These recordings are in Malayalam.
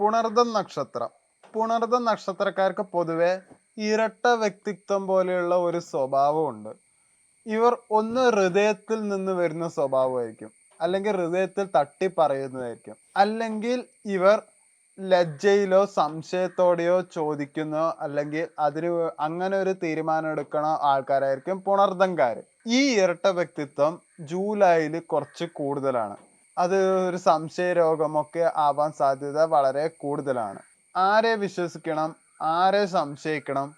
പുണർദം നക്ഷത്രം. പുണർദം നക്ഷത്രക്കാർക്ക് പൊതുവെ ഇരട്ട വ്യക്തിത്വം പോലെയുള്ള ഒരു സ്വഭാവമുണ്ട് ഇവർ ഒന്ന് ഹൃദയത്തിൽ നിന്ന് വരുന്ന സ്വഭാവമായിരിക്കും. അല്ലെങ്കിൽ ഹൃദയത്തിൽ തട്ടി പറയുന്നതായിരിക്കും. അല്ലെങ്കിൽ ഇവർ ലജ്ജയിലോ സംശയത്തോടെയോ ചോദിക്കുന്നോ അല്ലെങ്കിൽ അതിന് അങ്ങനെ ഒരു തീരുമാനം എടുക്കണ ആൾക്കാരായിരിക്കും പുണർദംകാർ ഈ ഇരട്ട വ്യക്തിത്വം ജൂലൈയിൽ കുറച്ച് കൂടുതലാണ്. അത് ഒരു സംശയ രോഗമൊക്കെ ആവാൻ സാധ്യത വളരെ കൂടുതലാണ്. ആരെ വിശ്വസിക്കണം? ആരെ സംശയിക്കണം?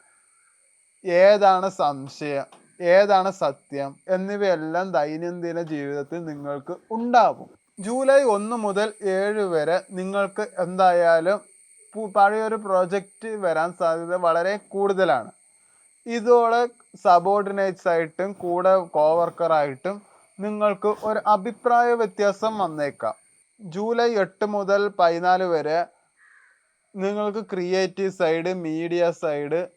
ഏതാണ് സംശയം? ഏതാണ് സത്യം? എന്നിവയെല്ലാം ദൈനംദിന ജീവിതത്തിൽ നിങ്ങൾക്ക് ഉണ്ടാവും. ജൂലൈ ഒന്ന് മുതൽ ഏഴ് വരെ നിങ്ങൾക്ക് എന്തായാലും പഴയൊരു പ്രോജക്റ്റ് വരാൻ സാധ്യത വളരെ കൂടുതലാണ്. ഇതോടെ സബോർഡിനേറ്റ്സ് ആയിട്ടും കൂടെ കോവർക്കറായിട്ടും നിങ്ങൾക്ക് ഒരു അഭിപ്രായ വ്യത്യാസം വന്നേക്കാം. ജൂലൈ എട്ട് മുതൽ പതിനാല് വരെ നിങ്ങൾക്ക് ക്രിയേറ്റീവ് സൈഡ് മീഡിയ സൈഡ്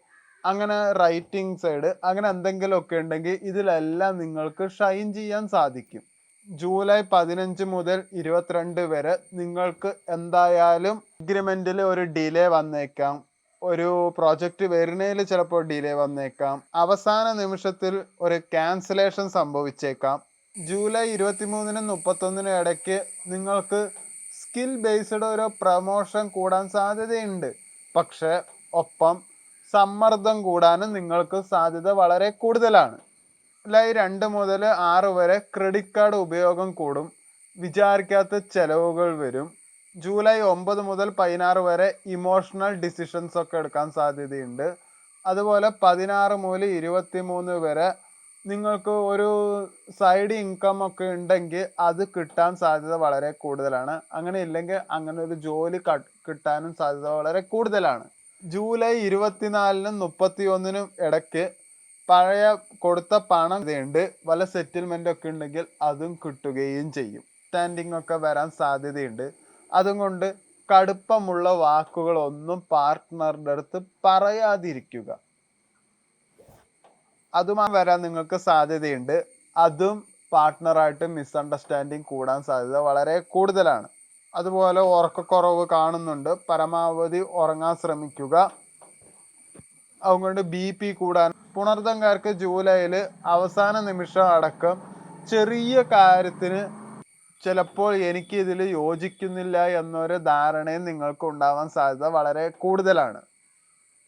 അങ്ങനെ റൈറ്റിംഗ് സൈഡ് അങ്ങനെ എന്തെങ്കിലുമൊക്കെ ഉണ്ടെങ്കിൽ ഇതിലെല്ലാം നിങ്ങൾക്ക് ഷൈൻ ചെയ്യാൻ സാധിക്കും. ജൂലൈ പതിനഞ്ച് മുതൽ ഇരുപത്തിരണ്ട് വരെ നിങ്ങൾക്ക് എന്തായാലും അഗ്രിമെന്റിൽ ഒരു ഡിലേ വന്നേക്കാം. ഒരു പ്രോജക്റ്റ് വരുന്നതിൽ ചിലപ്പോൾ ഡിലേ വന്നേക്കാം. അവസാന നിമിഷത്തിൽ ഒരു ക്യാൻസലേഷൻ സംഭവിച്ചേക്കാം. ജൂലൈ ഇരുപത്തിമൂന്നിനും മുപ്പത്തൊന്നിനും ഇടയ്ക്ക് നിങ്ങൾക്ക് സ്കിൽ ബേസ്ഡ് ഒരു പ്രമോഷൻ കൂടാൻ സാധ്യതയുണ്ട്. പക്ഷെ ഒപ്പം സമ്മർദ്ദം കൂടാനും നിങ്ങൾക്ക് സാധ്യത വളരെ കൂടുതലാണ്. ജൂലൈ രണ്ട് മുതൽ ആറ് വരെ ക്രെഡിറ്റ് കാർഡ് ഉപയോഗം കൂടും. വിചാരിക്കാത്ത ചെലവുകൾ വരും. ജൂലൈ ഒമ്പത് മുതൽ പതിനാറ് വരെ ഇമോഷണൽ ഡിസിഷൻസ് ഒക്കെ എടുക്കാൻ സാധ്യതയുണ്ട്. അതുപോലെ പതിനാറ് മുതൽ ഇരുപത്തി മൂന്ന് വരെ നിങ്ങൾക്ക് ഒരു സൈഡ് ഇൻകം ഒക്കെ ഉണ്ടെങ്കിൽ അത് കിട്ടാൻ സാധ്യത വളരെ കൂടുതലാണ്. അങ്ങനെ ഇല്ലെങ്കിൽ അങ്ങനെ ഒരു ജോലി കിട്ടാനും സാധ്യത വളരെ കൂടുതലാണ്. ജൂലൈ ഇരുപത്തിനാലിനും മുപ്പത്തി ഒന്നിനും ഇടയ്ക്ക് പഴയ കൊടുത്ത പണം ഉണ്ട് വല്ല സെറ്റിൽമെന്റ് ഒക്കെ ഉണ്ടെങ്കിൽ അതും കിട്ടുകയും ചെയ്യും. സ്റ്റാൻഡിങ് ഒക്കെ വരാൻ സാധ്യതയുണ്ട്. അതുകൊണ്ട് കടുപ്പമുള്ള വാക്കുകളൊന്നും പാർട്ട്ണറുടെ അടുത്ത് പറയാതിരിക്കുക. അതുമായി വരാൻ നിങ്ങൾക്ക് സാധ്യതയുണ്ട്. അതും പാർട്ട്ണറായിട്ട് മിസ്അണ്ടർസ്റ്റാൻഡിങ് കൂടാൻ സാധ്യത വളരെ കൂടുതലാണ്. അതുപോലെ ഉറക്കക്കുറവ് കാണുന്നുണ്ട്. പരമാവധി ഉറങ്ങാൻ ശ്രമിക്കുക. അതുകൊണ്ട് ബി പി കൂടാൻ പുണർദംകാർക്ക് ജൂലൈയിൽ അവസാന നിമിഷം അടക്കം ചെറിയ കാര്യത്തിന് ചിലപ്പോൾ എനിക്ക് ഇതിൽ യോജിക്കുന്നില്ല എന്നൊരു ധാരണയും നിങ്ങൾക്ക് ഉണ്ടാവാൻ സാധ്യത വളരെ കൂടുതലാണ്.